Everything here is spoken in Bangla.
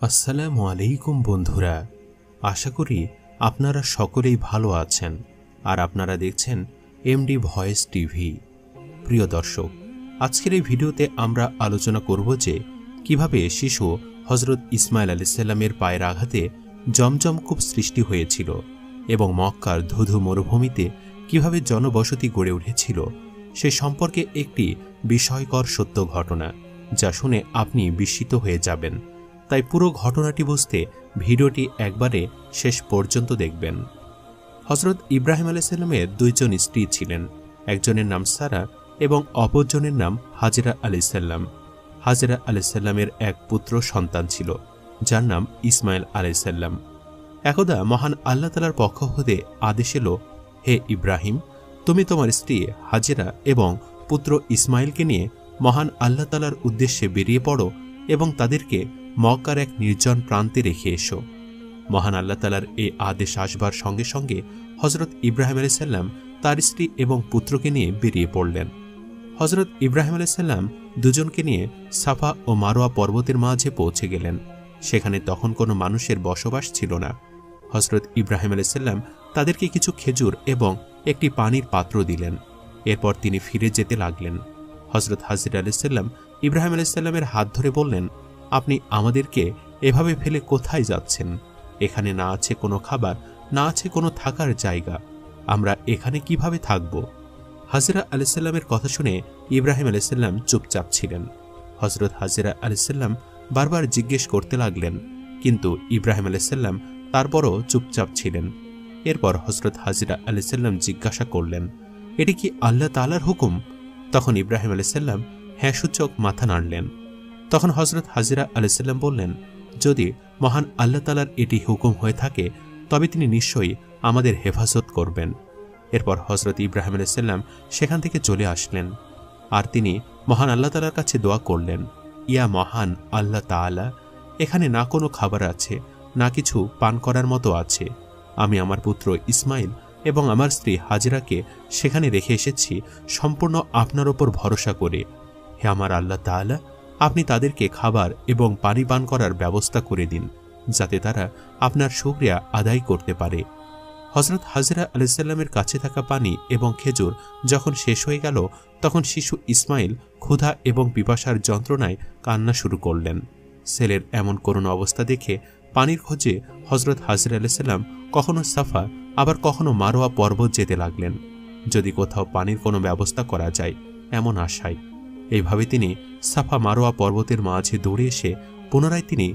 আসসালামু আলাইকুম বন্ধুরা। আশা করি আপনারা সকলেই ভালো আছেন আর আপনারা দেখছেন এমডি ভয়েস টিভি। প্রিয় দর্শক, আজকের এই ভিডিওতে আমরা আলোচনা করব যে কীভাবে শিশু হজরত ইসমাইল আলাইসাল্লামের পায়ের আঘাতে জমজম কূপ সৃষ্টি হয়েছিল এবং মক্কার ধুধু মরুভূমিতে কীভাবে জনবসতি গড়ে উঠেছিল সে সম্পর্কে একটি বিষয়কর সত্য ঘটনা, যা শুনে আপনি বিস্মিত হয়ে যাবেন। তাই পুরো ঘটনাটি বুঝতে ভিডিওটি একবারে শেষ পর্যন্ত দেখবেন। হজরত ইব্রাহিম আলাইসাল্লামের দুইজন স্ত্রী ছিলেন। একজনের নাম সারা এবং অপরজনের নাম হাজেরা আলাইসাল্লাম হাজেরা আলাইসাল্লামের এক পুত্র সন্তান ছিল, যার নাম ইসমাইল আলাইসাল্লাম একদা মহান আল্লাহ তালার পক্ষ হতে আদেশ এলো, হে ইব্রাহিম, তুমি তোমার স্ত্রী হাজেরা এবং পুত্র ইসমাইলকে নিয়ে মহান আল্লাহ তালার উদ্দেশ্যে বেরিয়ে পড়ো এবং তাদেরকে মক্কার এক নির্জন প্রান্তে রেখে এসো। মহান আল্লাহ তালার এই আদেশ আসবার সঙ্গে সঙ্গে হজরত ইব্রাহিম আলাইসাল্লাম তার স্ত্রী এবং পুত্রকে নিয়ে বেরিয়ে পড়লেন। হজরত ইব্রাহিম আলাইসাল্লাম দুজনকে নিয়ে সাফা ও মারোয়া পর্বতের মাঝে পৌঁছে গেলেন। সেখানে তখন কোনো মানুষের বসবাস ছিল না। হজরত ইব্রাহিম আলাইসাল্লাম তাদেরকে কিছু খেজুর এবং একটি পানির পাত্র দিলেন। এরপর তিনি ফিরে যেতে লাগলেন। হজরত হাজির আলাইসাল্লাম ইব্রাহিম আলাইসাল্লামের হাত ধরে বললেন আপনি আমাদেরকে এভাবে ফেলে কোথায় যাচ্ছেন? এখানে না আছে কোনো খাবার, না আছে কোনো থাকার জায়গা। আমরা এখানে কীভাবে থাকব? হাজিরা আলাইসাল্লামের কথা শুনে ইব্রাহিম আলাইসাল্লাম চুপচাপ ছিলেন। হজরত হাজিরা আলাইসাল্লাম বারবার জিজ্ঞেস করতে লাগলেন, কিন্তু ইব্রাহিম আলাইসাল্লাম তারপরও চুপচাপ ছিলেন। এরপর হজরত হাজিরা আলাইসাল্লাম জিজ্ঞাসা করলেন, এটি কি আল্লাহ তালার হুকুম? তখন ইব্রাহিম আলাইসাল্লাম হ্যাঁ সূচক মাথা নাড়লেন। তখন হজরত হাজিরা আলাইসাল্লাম বললেন, যদি মহান আল্লাহ তালার এটি হুকুম হয়ে থাকে, তবে তিনি নিশ্চয়ই আমাদের হেফাজত করবেন। এরপর হজরত ইব্রাহিম আলাইসাল্লাম সেখান থেকে চলে আসলেন। আর তিনি মহান আল্লাহ তালার কাছে দোয়া করলেন, ইয়া মহান আল্লাহ তালা এখানে না কোনো খাবার আছে, না কিছু পান করার মতো আছে। আমি আমার পুত্র ইসমাইল এবং আমার স্ত্রী হাজিরাকে সেখানে রেখে এসেছি, সম্পূর্ণ আপনার ওপর ভরসা করে। হে আমার আল্লাহ তালা আপনি তাদেরকে খাবার এবং পানি পান করার ব্যবস্থা করে দিন, যাতে তারা আপনার সুক্রিয়া আদায় করতে পারে। হজরত হাজরা আলাইসাল্লামের কাছে থাকা পানি এবং খেজুর যখন শেষ হয়ে গেল, তখন শিশু ইসমাইল ক্ষুধা এবং পিপাসার যন্ত্রণায় কান্না শুরু করলেন। ছেলের এমন করুণ অবস্থা দেখে পানির খোঁজে হজরত হাজরা আলাইসাল্লাম কখনো সাফা, আবার কখনো মারোয়া পর্বত যেতে লাগলেন। যদি কোথাও পানির কোনো ব্যবস্থা করা যায়, এমন আশায় এইভাবে তিনি সাফা মারোয়া পর্বতের মাঝে দৌড়ে এসে পুনরায় তিনি